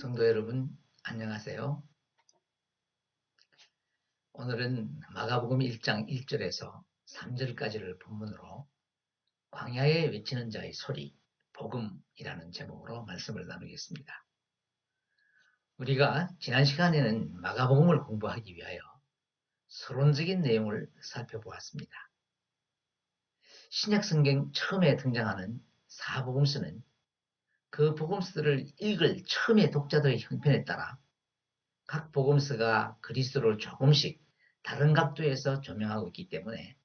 성도 여러분, 안녕하세요. 오늘은 마가복음 1장 1절에서 3절까지를 본문으로 광야에 외치는 자의 소리, 복음이라는 제목으로 말씀을 나누겠습니다. 우리가 지난 시간에는 마가복음을 공부하기 위하여 서론적인 내용을 살펴보았습니다. 신약 성경 처음에 등장하는 사복음서는 그 복음서를 읽을 처음의 독자들의 형편에 따라 각 복음서가 그리스도를 조금씩 다른 각도에서 조명하고 있기 때문에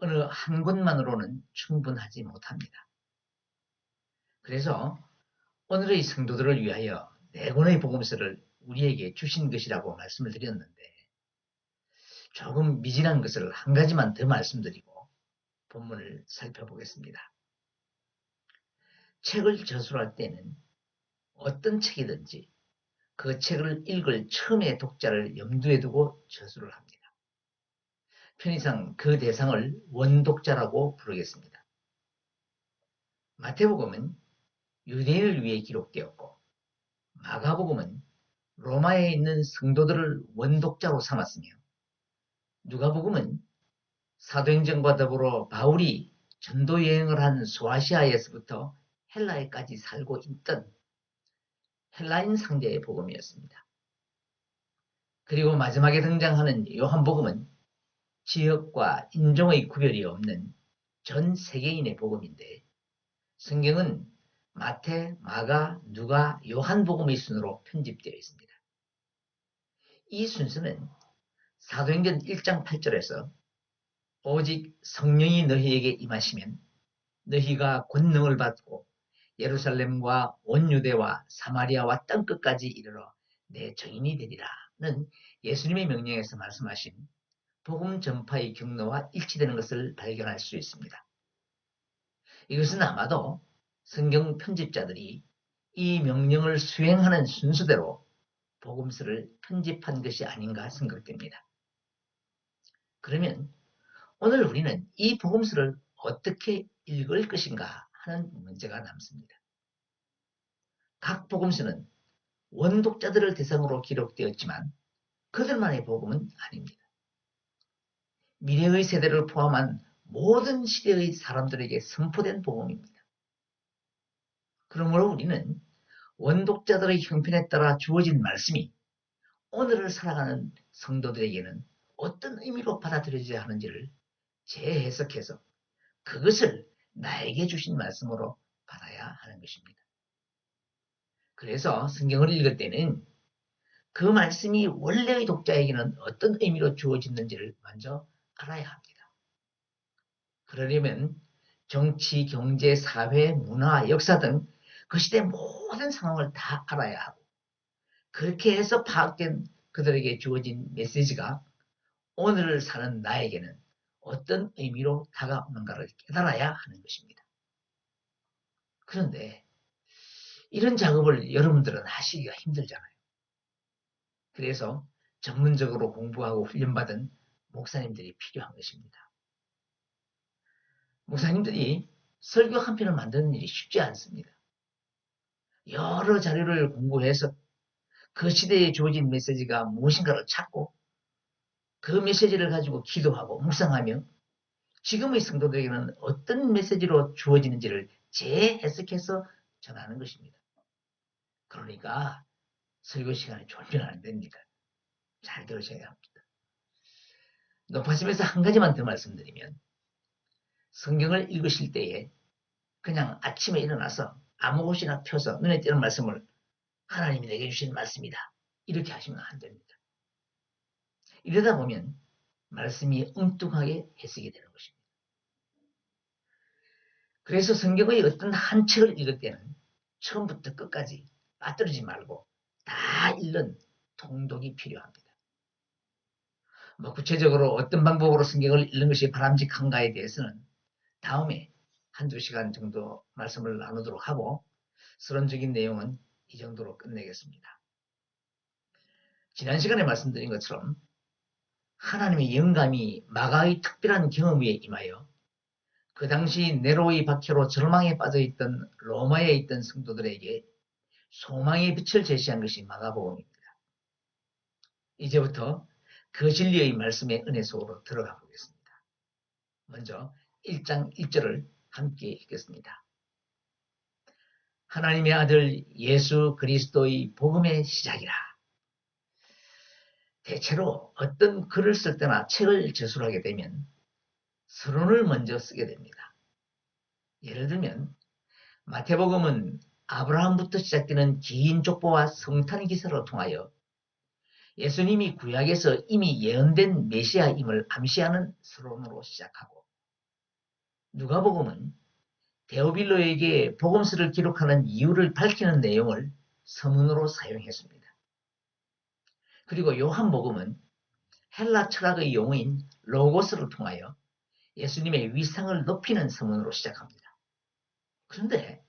어느 한 곳만으로는 충분하지 못합니다. 그래서 오늘의 성도들을 위하여 네 권의 복음서를 우리에게 주신 것이라고 말씀을 드렸는데 조금 미진한 것을 한 가지만 더 말씀드리고 본문을 살펴보겠습니다. 책을 저술할 때는 어떤 책이든지 그 책을 읽을 처음의 독자를 염두에 두고 저술을 합니다. 편의상 그 대상을 원독자라고 부르겠습니다. 마태복음은 유대인을 위해 기록되었고 마가복음은 로마에 있는 성도들을 원독자로 삼았으며 누가복음은 사도행전과 더불어 바울이 전도 여행을 한 소아시아에서부터 헬라에까지 살고 있던 헬라인 상대의 복음이었습니다. 그리고 마지막에 등장하는 요한복음은 지역과 인종의 구별이 없는 전 세계인의 복음인데 성경은 마태, 마가, 누가, 요한복음의 순으로 편집되어 있습니다. 이 순서는 사도행전 1장 8절에서 오직 성령이 너희에게 임하시면 너희가 권능을 받고 예루살렘과 온 유대와 사마리아와 땅끝까지 이르러 내 증인이 되리라는 예수님의 명령에서 말씀하신 복음 전파의 경로와 일치되는 것을 발견할 수 있습니다. 이것은 아마도 성경 편집자들이 이 명령을 수행하는 순서대로 복음서를 편집한 것이 아닌가 생각됩니다. 그러면 오늘 우리는 이 복음서를 어떻게 읽을 것인가 하는 문제가 남습니다. 각 복음서는 원독자들을 대상으로 기록되었지만 그들만의 복음은 아닙니다. 미래의 세대를 포함한 모든 시대의 사람들에게 선포된 복음입니다. 그러므로 우리는 원독자들의 형편에 따라 주어진 말씀이 오늘을 살아가는 성도들에게는 어떤 의미로 받아들여져야 하는지를 재해석해서 그것을 나에게 주신 말씀으로 받아야 하는 것입니다. 그래서 성경을 읽을 때는 그 말씀이 원래의 독자에게는 어떤 의미로 주어졌는지를 먼저 알아야 합니다. 그러려면 정치, 경제, 사회, 문화, 역사 등 그 시대 모든 상황을 다 알아야 하고 그렇게 해서 파악된 그들에게 주어진 메시지가 오늘을 사는 나에게는 어떤 의미로 다가오는가를 깨달아야 하는 것입니다. 그런데 이런 작업을 여러분들은 하시기가 힘들잖아요. 그래서 전문적으로 공부하고 훈련받은 목사님들이 필요한 것입니다. 목사님들이 설교 한 편을 만드는 일이 쉽지 않습니다. 여러 자료를 공부해서 그 시대에 주어진 메시지가 무엇인가를 찾고 그 메시지를 가지고 기도하고 묵상하며 지금의 성도들에게는 어떤 메시지로 주어지는지를 재해석해서 전하는 것입니다. 그러니까 설교 시간에 졸면 안 됩니다. 잘 들으셔야 합니다. 높아짐에서 한 가지만 더 말씀드리면 성경을 읽으실 때에 그냥 아침에 일어나서 아무 곳이나 펴서 눈에 띄는 말씀을 하나님이 내게 주신 말씀이다. 이렇게 하시면 안 됩니다. 이러다 보면 말씀이 엉뚱하게 해석이 되는 것입니다. 그래서 성경의 어떤 한 책을 읽을 때는 처음부터 끝까지 빠뜨리지 말고 다 읽는 통독이 필요합니다. 뭐 구체적으로 어떤 방법으로 성경을 읽는 것이 바람직한가에 대해서는 다음에 한두 시간 정도 말씀을 나누도록 하고 서론적인 내용은 이 정도로 끝내겠습니다. 지난 시간에 말씀드린 것처럼 하나님의 영감이 마가의 특별한 경험 위에 임하여 그 당시 네로의 박해로 절망에 빠져있던 로마에 있던 성도들에게 소망의 빛을 제시한 것이 마가복음입니다. 이제부터 그 진리의 말씀의 은혜 속으로 들어가 보겠습니다. 먼저 1장 1절을 함께 읽겠습니다. 하나님의 아들 예수 그리스도의 복음의 시작이라. 대체로 어떤 글을 쓸 때나 책을 제출하게 되면 서론을 먼저 쓰게 됩니다. 예를 들면 마태복음은 아브라함부터 시작되는 긴 족보와 성탄 기사로 통하여 예수님이 구약에서 이미 예언된 메시아임을 암시하는 서론으로 시작하고 누가복음은 데오빌로에게 복음서를 기록하는 이유를 밝히는 내용을 서문으로 사용했습니다. 그리고 요한복음은 헬라 철학의 용어인 로고스를 통하여 예수님의 위상을 높이는 서문으로 시작합니다. 그런데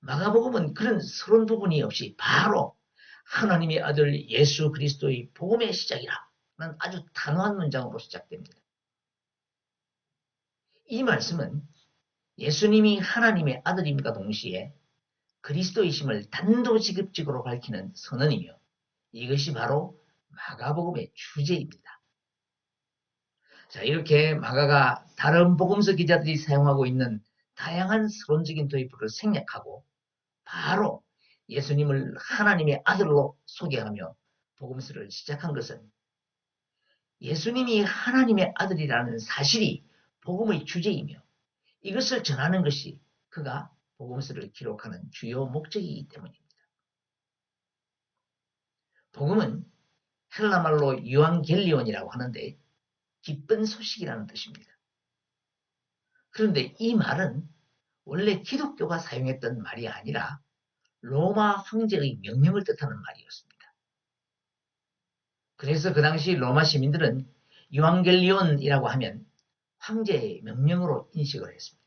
마가복음은 그런 서론 부분이 없이 바로 하나님의 아들 예수 그리스도의 복음의 시작이라는 아주 단호한 문장으로 시작됩니다. 이 말씀은 예수님이 하나님의 아들임과 동시에 그리스도이심을 단도직입적으로 밝히는 선언이며 이것이 바로 마가복음의 주제입니다. 자, 이렇게 마가가 다른 복음서 기자들이 사용하고 있는 다양한 서론적인 도입부를 생략하고 바로 예수님을 하나님의 아들로 소개하며 복음서를 시작한 것은 예수님이 하나님의 아들이라는 사실이 복음의 주제이며 이것을 전하는 것이 그가 복음서를 기록하는 주요 목적이기 때문입니다. 복음은 헬라말로 유앙겔리온이라고 하는데 기쁜 소식이라는 뜻입니다. 그런데 이 말은 원래 기독교가 사용했던 말이 아니라 로마 황제의 명령을 뜻하는 말이었습니다. 그래서 그 당시 로마 시민들은 유앙겔리온이라고 하면 황제의 명령으로 인식을 했습니다.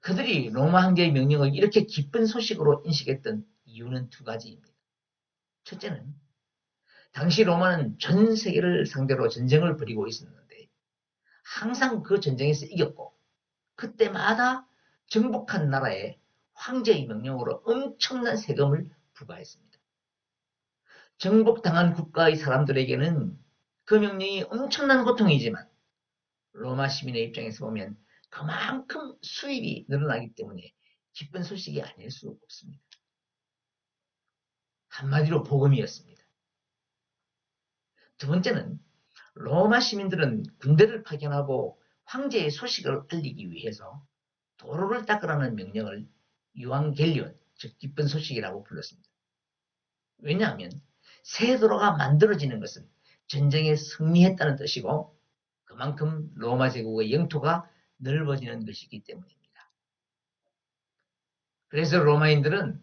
그들이 로마 황제의 명령을 이렇게 기쁜 소식으로 인식했던 이유는 두 가지입니다. 첫째는 당시 로마는 전 세계를 상대로 전쟁을 벌이고 있었는데 항상 그 전쟁에서 이겼고 그때마다 정복한 나라에 황제의 명령으로 엄청난 세금을 부과했습니다. 정복당한 국가의 사람들에게는 그 명령이 엄청난 고통이지만 로마 시민의 입장에서 보면 그만큼 수입이 늘어나기 때문에 기쁜 소식이 아닐 수 없습니다. 한마디로 복음이었습니다. 두 번째는 로마 시민들은 군대를 파견하고 황제의 소식을 알리기 위해서 도로를 닦으라는 명령을 유앙겔리온, 즉 기쁜 소식이라고 불렀습니다. 왜냐하면 새 도로가 만들어지는 것은 전쟁에 승리했다는 뜻이고 그만큼 로마 제국의 영토가 넓어지는 것이기 때문입니다. 그래서 로마인들은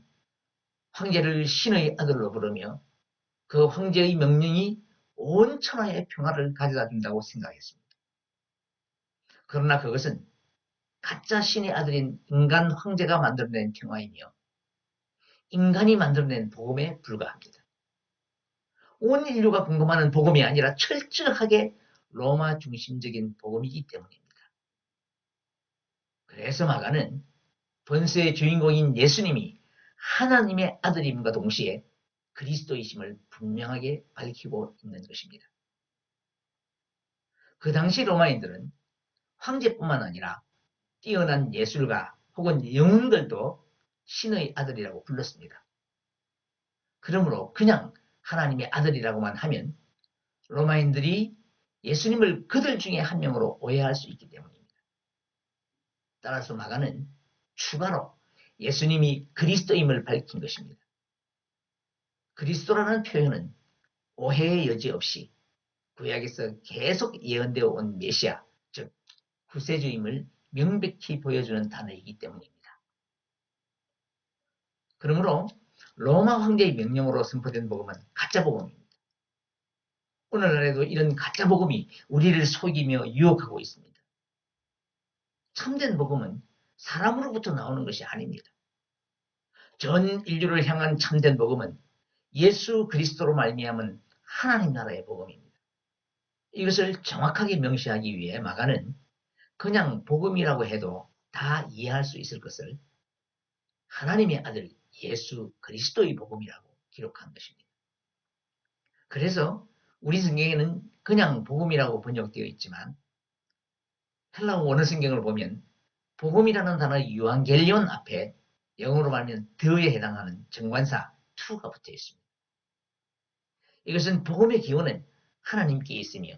황제를 신의 아들로 부르며 그 황제의 명령이 온 천하의 평화를 가져다 준다고 생각했습니다. 그러나 그것은 가짜 신의 아들인 인간 황제가 만들어낸 평화이며 인간이 만들어낸 복음에 불과합니다. 온 인류가 궁금하는 복음이 아니라 철저하게 로마 중심적인 복음이기 때문입니다. 그래서 마가는 번세의 주인공인 예수님이 하나님의 아들임과 동시에 그리스도이심을 분명하게 밝히고 있는 것입니다. 그 당시 로마인들은 황제뿐만 아니라 뛰어난 예술가 혹은 영웅들도 신의 아들이라고 불렀습니다. 그러므로 그냥 하나님의 아들이라고만 하면 로마인들이 예수님을 그들 중에 한 명으로 오해할 수 있기 때문입니다. 따라서 마가는 추가로 예수님이 그리스도임을 밝힌 것입니다. 그리스도라는 표현은 오해의 여지 없이 구약에서 계속 예언되어 온 메시아, 즉 구세주임을 명백히 보여주는 단어이기 때문입니다. 그러므로 로마 황제의 명령으로 선포된 복음은 가짜 복음입니다. 오늘날에도 이런 가짜 복음이 우리를 속이며 유혹하고 있습니다. 참된 복음은 사람으로부터 나오는 것이 아닙니다. 전 인류를 향한 참된 복음은 예수 그리스도로 말미암은 하나님 나라의 복음입니다. 이것을 정확하게 명시하기 위해 마가는 그냥 복음이라고 해도 다 이해할 수 있을 것을 하나님의 아들 예수 그리스도의 복음이라고 기록한 것입니다. 그래서 우리 성경에는 그냥 복음이라고 번역되어 있지만 헬라어 원어 성경을 보면 복음이라는 단어 유앙겔리온 앞에 영어로 말하면 더에 해당하는 정관사 to가 붙어 있습니다. 이것은 복음의 기원은 하나님께 있으며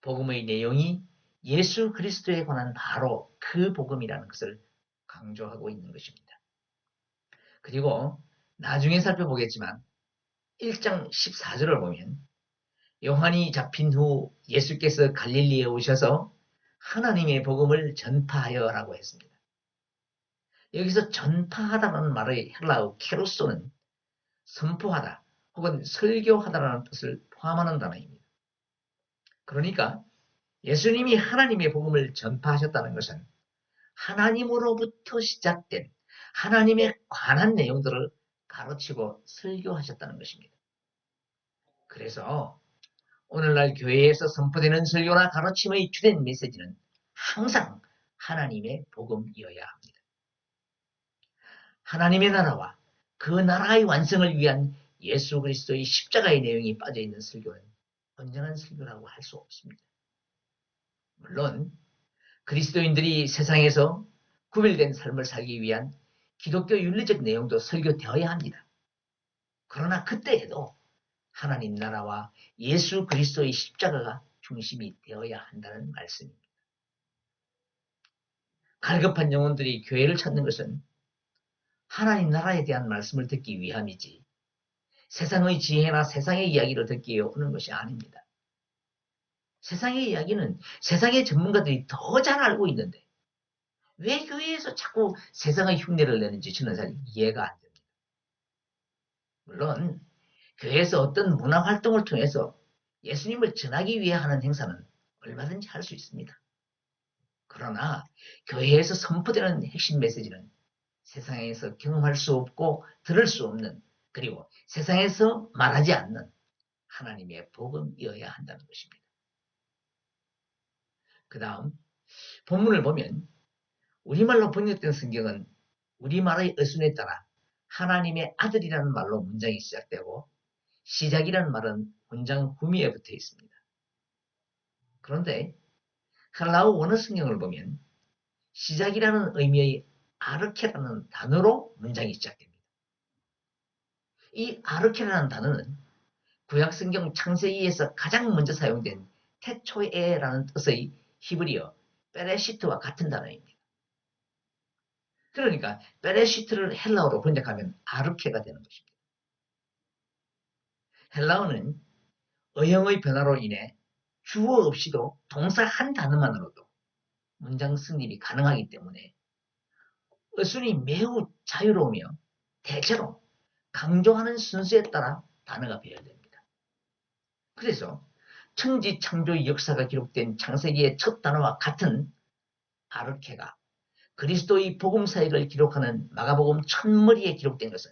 복음의 내용이 예수 그리스도에 관한 바로 그 복음이라는 것을 강조하고 있는 것입니다. 그리고 나중에 살펴보겠지만 1장 14절을 보면 요한이 잡힌 후 예수께서 갈릴리에 오셔서 하나님의 복음을 전파하여라고 했습니다. 여기서 전파하다는 말의 헬라어 케로소는 선포하다 혹은 설교하다라는 뜻을 포함하는 단어입니다. 그러니까 예수님이 하나님의 복음을 전파하셨다는 것은 하나님으로부터 시작된 하나님에 관한 내용들을 가르치고 설교하셨다는 것입니다. 그래서 오늘날 교회에서 선포되는 설교나 가르침의 주된 메시지는 항상 하나님의 복음이어야 합니다. 하나님의 나라와 그 나라의 완성을 위한 예수 그리스도의 십자가의 내용이 빠져 있는 설교는 온전한 설교라고 할 수 없습니다. 물론 그리스도인들이 세상에서 구별된 삶을 살기 위한 기독교 윤리적 내용도 설교되어야 합니다. 그러나 그때에도 하나님 나라와 예수 그리스도의 십자가가 중심이 되어야 한다는 말씀입니다. 갈급한 영혼들이 교회를 찾는 것은 하나님 나라에 대한 말씀을 듣기 위함이지 세상의 지혜나 세상의 이야기를 듣기 위해 오는 것이 아닙니다. 세상의 이야기는 세상의 전문가들이 더 잘 알고 있는데 왜 교회에서 자꾸 세상의 흉내를 내는지 저는 잘 이해가 안 됩니다. 물론 교회에서 어떤 문화 활동을 통해서 예수님을 전하기 위해 하는 행사는 얼마든지 할 수 있습니다. 그러나 교회에서 선포되는 핵심 메시지는 세상에서 경험할 수 없고 들을 수 없는 그리고 세상에서 말하지 않는 하나님의 복음이어야 한다는 것입니다. 그 다음 본문을 보면 우리말로 번역된 성경은 우리말의 어순에 따라 하나님의 아들이라는 말로 문장이 시작되고 시작이라는 말은 문장 후미에 붙어 있습니다. 그런데 헬라어 원어 성경을 보면 시작이라는 의미의 아르케라는 단어로 문장이 시작됩니다. 이 아르케라는 단어는 구약 성경 창세기에서 가장 먼저 사용된 태초에라는 뜻의 히브리어 베레시트와 같은 단어입니다. 그러니까 베레시트를 헬라어로 번역하면 아르케가 되는 것입니다. 헬라어는 어형의 변화로 인해 주어 없이도 동사 한 단어만으로도 문장 승립이 가능하기 때문에 어순이 매우 자유로우며 대체로 강조하는 순서에 따라 단어가 배열됩니다. 그래서 천지 창조의 역사가 기록된 창세기의 첫 단어와 같은 아르케가 그리스도의 복음 사역을 기록하는 마가복음 첫머리에 기록된 것은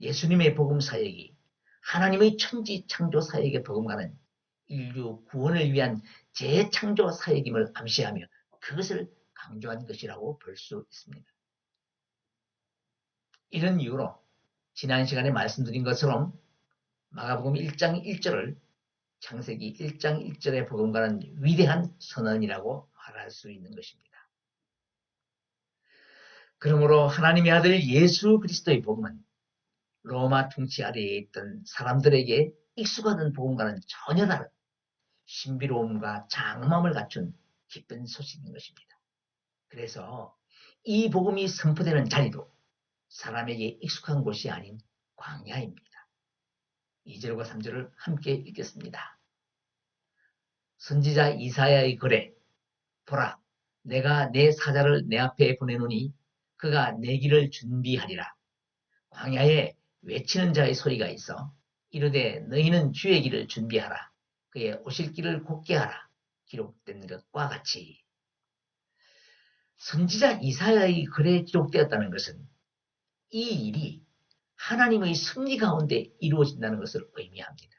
예수님의 복음 사역이 하나님의 천지 창조 사역에 복음가는 인류 구원을 위한 재창조 사역임을 암시하며 그것을 강조한 것이라고 볼 수 있습니다. 이런 이유로 지난 시간에 말씀드린 것처럼 마가복음 1장 1절을 창세기 1장 1절의 복음과는 위대한 선언이라고 말할 수 있는 것입니다. 그러므로 하나님의 아들 예수 그리스도의 복음은 로마 통치 아래에 있던 사람들에게 익숙하던 복음과는 전혀 다른 신비로움과 장엄함을 갖춘 기쁜 소식인 것입니다. 그래서 이 복음이 선포되는 자리도 사람에게 익숙한 곳이 아닌 광야입니다. 2절과 3절을 함께 읽겠습니다. 선지자 이사야의 글에 보라 내가 내 사자를 내 앞에 보내노니 그가 내 길을 준비하리라. 광야에 외치는 자의 소리가 있어 이르되 너희는 주의 길을 준비하라. 그의 오실 길을 곱게 하라. 기록된 것과 같이 선지자 이사야의 글에 기록되었다는 것은 이 일이 하나님의 승리 가운데 이루어진다는 것을 의미합니다.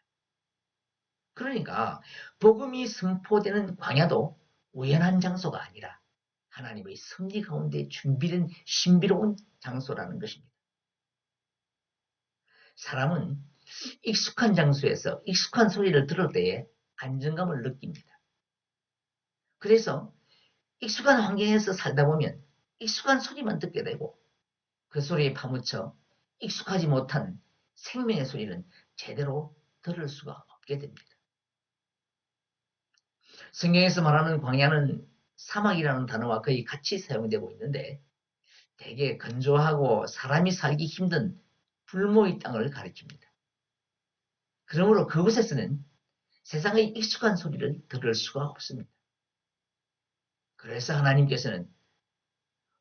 그러니까 복음이 선포되는 광야도 우연한 장소가 아니라 하나님의 승리 가운데 준비된 신비로운 장소라는 것입니다. 사람은 익숙한 장소에서 익숙한 소리를 들을 때에 안정감을 느낍니다. 그래서 익숙한 환경에서 살다 보면 익숙한 소리만 듣게 되고 그 소리에 파묻혀 익숙하지 못한 생명의 소리는 제대로 들을 수가 없게 됩니다. 성경에서 말하는 광야는 사막이라는 단어와 거의 같이 사용되고 있는데 대개 건조하고 사람이 살기 힘든 불모의 땅을 가리킵니다. 그러므로 그곳에서는 세상의 익숙한 소리를 들을 수가 없습니다. 그래서 하나님께서는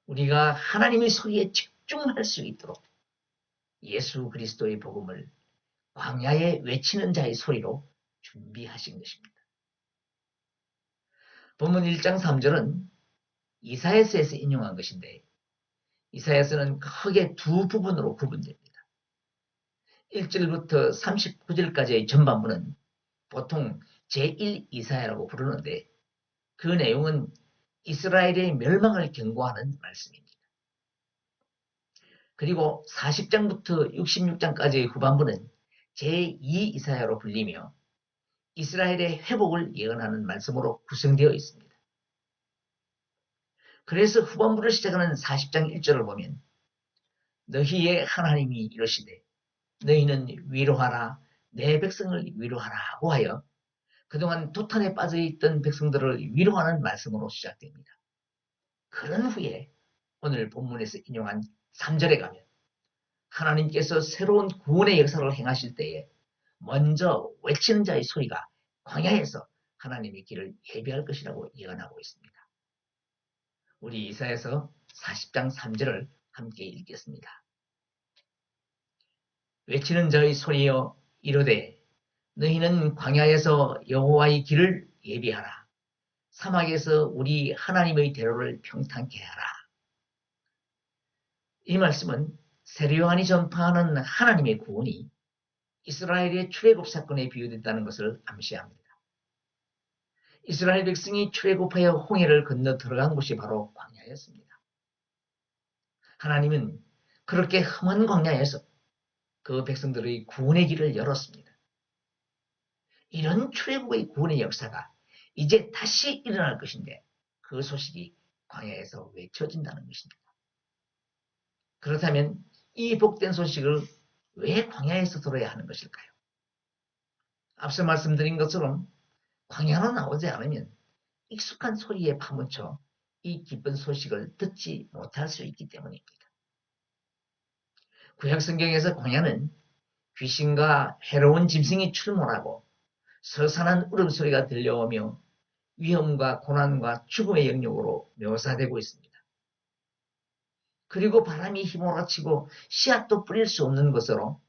우리가 하나님의 소리에 집중할 수 있도록 예수 그리스도의 복음을 광야에 외치는 자의 소리로 준비하신 것입니다. 본문 1장 3절은 이사야서에서 인용한 것인데 이사야서는 크게 두 부분으로 구분됩니다. 1절부터 39절까지의 전반부는 보통 제1 이사야라고 부르는데 그 내용은 이스라엘의 멸망을 경고하는 말씀입니다. 그리고 40장부터 66장까지의 후반부는 제2 이사야로 불리며 이스라엘의 회복을 예언하는 말씀으로 구성되어 있습니다. 그래서 후반부를 시작하는 40장 1절을 보면 너희의 하나님이 이러시되 너희는 위로하라 내 백성을 위로하라고 하여 그동안 도탄에 빠져있던 백성들을 위로하는 말씀으로 시작됩니다. 그런 후에 오늘 본문에서 인용한 3절에 가면 하나님께서 새로운 구원의 역사를 행하실 때에 먼저 외치는 자의 소리가 광야에서 하나님의 길을 예비할 것이라고 예언하고 있습니다. 우리 이사에서 40장 3절을 함께 읽겠습니다. 외치는 자의 소리여 이르되 너희는 광야에서 여호와의 길을 예비하라. 사막에서 우리 하나님의 대로를 평탄케 하라. 이 말씀은 세례요한이 전파하는 하나님의 구원이 이스라엘의 출애굽 사건에 비유됐다는 것을 암시합니다. 이스라엘 백성이 출애굽하여 홍해를 건너 들어간 곳이 바로 광야였습니다. 하나님은 그렇게 험한 광야에서 그 백성들의 구원의 길을 열었습니다. 이런 출애굽의 구원의 역사가 이제 다시 일어날 것인데 그 소식이 광야에서 외쳐진다는 것입니다. 그렇다면 이 복된 소식을 왜 광야에서 들어야 하는 것일까요? 앞서 말씀드린 것처럼 광야로 나오지 않으면 익숙한 소리에 파묻혀 이 기쁜 소식을 듣지 못할 수 있기 때문입니다. 구약성경에서 광야는 귀신과 해로운 짐승이 출몰하고 서산한 울음소리가 들려오며 위험과 고난과 죽음의 영역으로 묘사되고 있습니다. 그리고 바람이 휘몰아치고 씨앗도 뿌릴 수 없는 것으로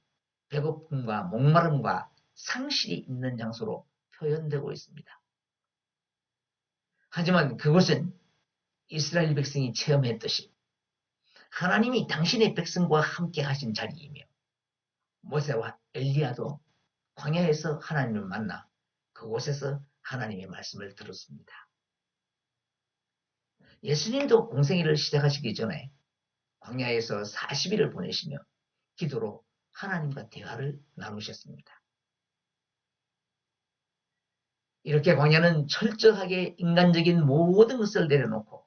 배고픔과 목마름과 상실이 있는 장소로 표현되고 있습니다. 하지만 그것은 이스라엘 백성이 체험했듯이 하나님이 당신의 백성과 함께 하신 자리이며 모세와 엘리야도 광야에서 하나님을 만나 그곳에서 하나님의 말씀을 들었습니다. 예수님도 공생애를 시작하시기 전에 광야에서 40일을 보내시며 기도로 하나님과 대화를 나누셨습니다. 이렇게 광야는 철저하게 인간적인 모든 것을 내려놓고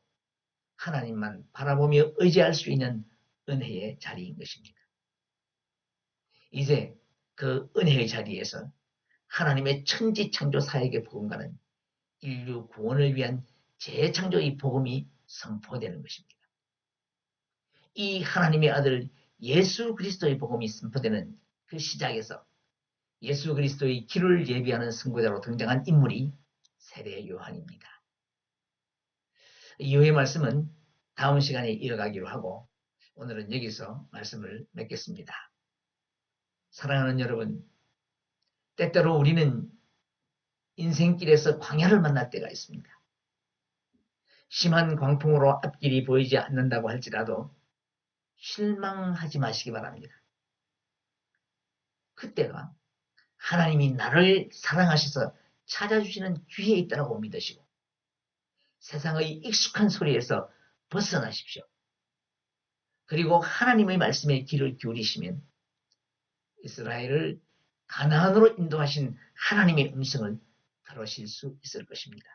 하나님만 바라보며 의지할 수 있는 은혜의 자리인 것입니다. 이제 그 은혜의 자리에서 하나님의 천지 창조 사역의 복음과는 인류 구원을 위한 재창조의 복음이 선포되는 것입니다. 이 하나님의 아들 예수 그리스도의 복음이 선포되는 그 시작에서 예수 그리스도의 길을 예비하는 선고자로 등장한 인물이 세례 요한입니다. 이후의 말씀은 다음 시간에 이어가기로 하고 오늘은 여기서 말씀을 맺겠습니다. 사랑하는 여러분, 때때로 우리는 인생길에서 광야를 만날 때가 있습니다. 심한 광풍으로 앞길이 보이지 않는다고 할지라도 실망하지 마시기 바랍니다. 그때가 하나님이 나를 사랑하셔서 찾아주시는 기회에 있다고 믿으시고 세상의 익숙한 소리에서 벗어나십시오. 그리고 하나님의 말씀에 귀를 기울이시면 이스라엘을 가나안으로 인도하신 하나님의 음성을 들으실 수 있을 것입니다.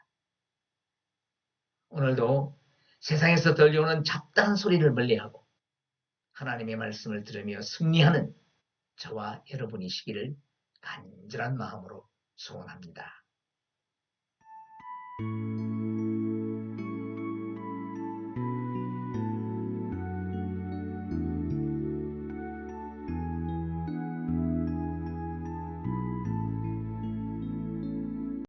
오늘도 세상에서 들려오는 잡다한 소리를 멀리하고 하나님의 말씀을 들으며 승리하는 저와 여러분이시기를 간절한 마음으로 소원합니다.